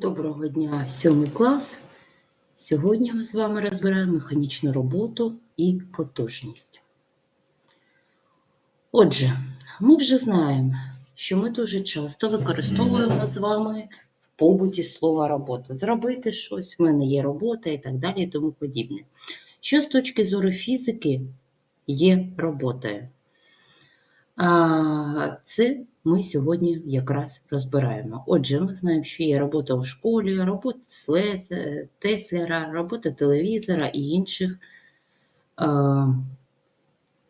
Доброго дня, сьомий клас. Сьогодні ми з вами розбираємо механічну роботу і потужність. Отже, ми вже знаємо, що ми дуже часто використовуємо з вами в побуті слово робота. Зробити щось, в мене є робота і так далі і тому подібне. Що з точки зору фізики є роботою? Це ми сьогодні якраз розбираємо. Отже, ми знаємо, що є робота у школі, робота Теслера, робота телевізора і інших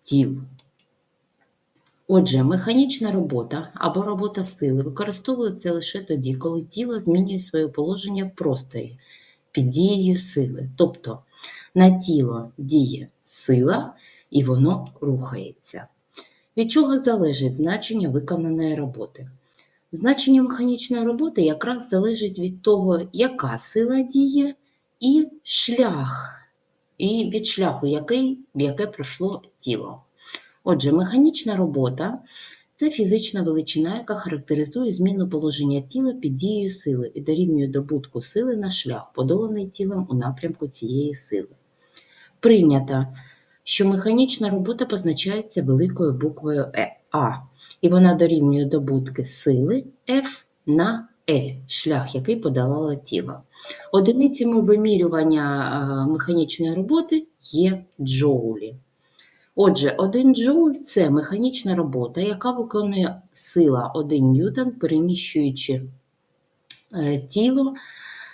тіл. Отже, механічна робота або робота сили використовується лише тоді, коли тіло змінює своє положення в просторі під дією сили. Тобто на тіло діє сила і воно рухається. Від чого залежить значення виконаної роботи? Значення механічної роботи якраз залежить від того, яка сила діє, і шлях, і від шляху, який, яке пройшло тіло. Отже, механічна робота це фізична величина, яка характеризує зміну положення тіла під дією сили і дорівнює добутку сили на шлях, подоланий тілом у напрямку цієї сили. Прийнята що механічна робота позначається великою буквою «Е», А, і вона дорівнює добутки сили F на Е, шлях, який подолало тіло. Одиницями вимірювання механічної роботи є джоулі. Отже, 1 джоуль це механічна робота, яка виконує сила 1 ньютон, переміщуючи е, тіло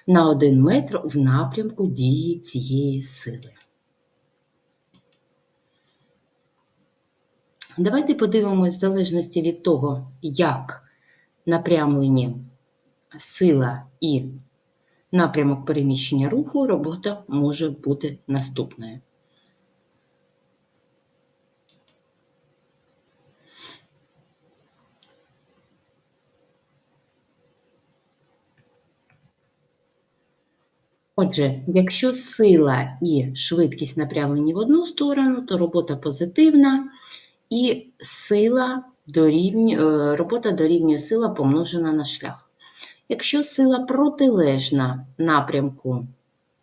на 1 метр в напрямку дії цієї сили. Давайте подивимось в залежності від того, як напрямлені сила і напрямок переміщення руху, робота може бути наступною. Отже, якщо сила і швидкість напрямлені в одну сторону, то робота позитивна, і сила дорівнює, е, робота дорівнює сила помножена на шлях. Якщо сила протилежна напрямку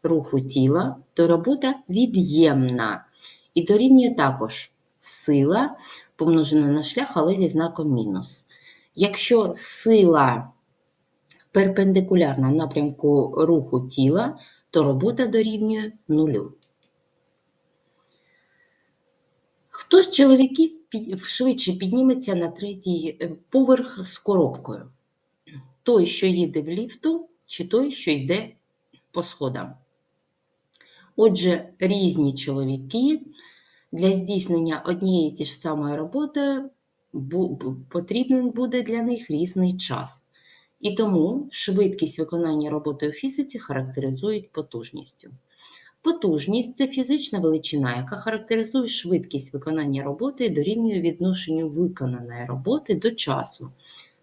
руху тіла, то робота від'ємна і дорівнює також сила помножена на шлях, але зі знаком мінус. Якщо сила перпендикулярна напрямку руху тіла, то робота дорівнює нулю. Хто з чоловіків швидше підніметься на третій е, поверх з коробкою? Той, що їде в ліфту, чи той, що йде по сходам? Отже, різні чоловіки для здійснення однієї ті ж самої роботи потрібен буде для них різний час. І тому швидкість виконання роботи у фізиці характеризують потужністю. Потужність це фізична величина, яка характеризує швидкість виконання роботи і дорівнює відношенню виконаної роботи до часу,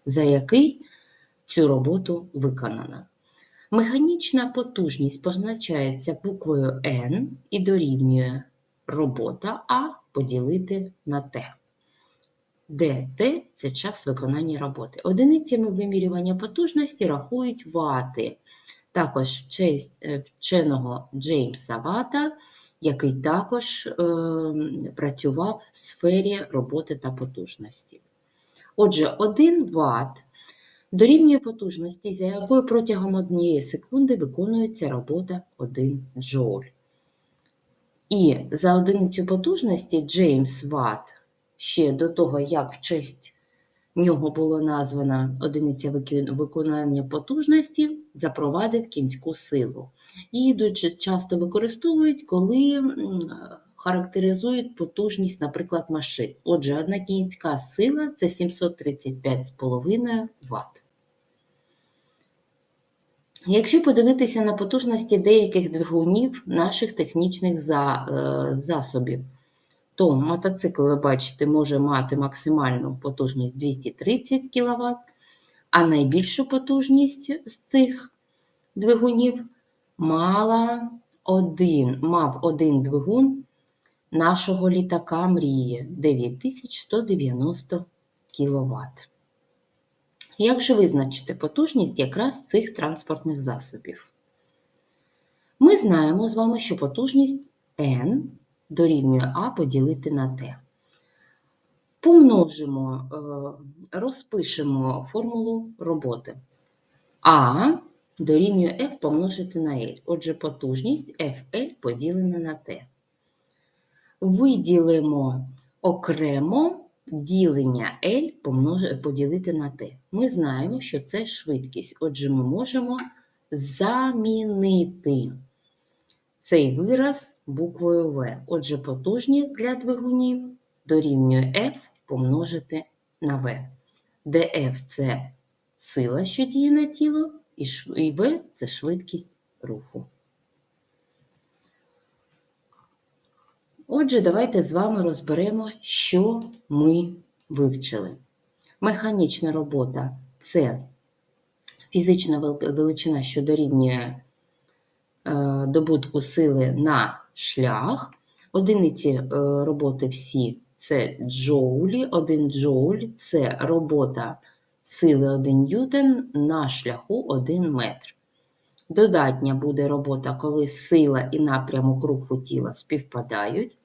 за який цю роботу виконано. Механічна потужність позначається буквою N і дорівнює робота А поділити на Т, де Т це час виконання роботи. Одиницями вимірювання потужності рахують вати також в честь е, вченого Джеймса Вата, який також е, працював в сфері роботи та потужності. Отже, 1 Вт дорівнює потужності, за якою протягом однієї секунди виконується робота 1 джоуль. І за одиницю потужності Джеймс Ватт ще до того, як в честь нього було названа одиниця виконання потужності, запровадив кінську силу. Її дуже часто використовують, коли характеризують потужність, наприклад, машин. Отже, одна кінська сила це 735,5 Вт. Якщо подивитися на потужності деяких двигунів наших технічних е, засобів, то мотоцикл, ви бачите, може мати максимальну потужність 230 кВт, а найбільшу потужність з цих двигунів мала один, мав один двигун нашого літака Мрії 9190 кВт. Як же визначити потужність якраз цих транспортних засобів? Ми знаємо з вами, що потужність N дорівнює А поділити на Т. Помножимо, е, розпишемо формулу роботи. А дорівнює F помножити на L. Отже, потужність FL поділена на T. Виділимо окремо ділення L поділити на T. Ми знаємо, що це швидкість. Отже, ми можемо замінити цей вираз буквою В. Отже, потужність для двигунів дорівнює F помножити на V, де F – це сила, що діє на тіло, і V – це швидкість руху. Отже, давайте з вами розберемо, що ми вивчили. Механічна робота це фізична величина, що дорівнює добутку сили на шлях. Одиниці е, роботи всі це джоулі. 1 джоуль це робота сили 1 ньютон на шляху 1 метр. Додатня буде робота, коли сила і напрямок руху тіла співпадають.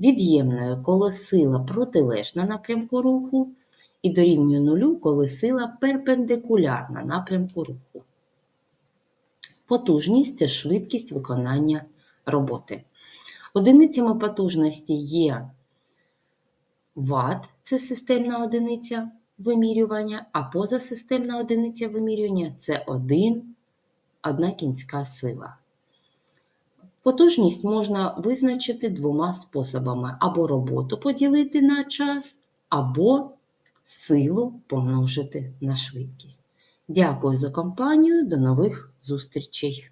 Від'ємною, коли сила протилежна напрямку руху, і дорівнює нулю, коли сила перпендикулярна напрямку руху. Потужність це швидкість виконання роботи. Одиницями потужності є Вт – це системна одиниця вимірювання, а позасистемна одиниця вимірювання це 1, одна кінська сила. Потужність можна визначити двома способами: або роботу поділити на час, або силу помножити на швидкість. Дякую за компанію, до нових зустрічей!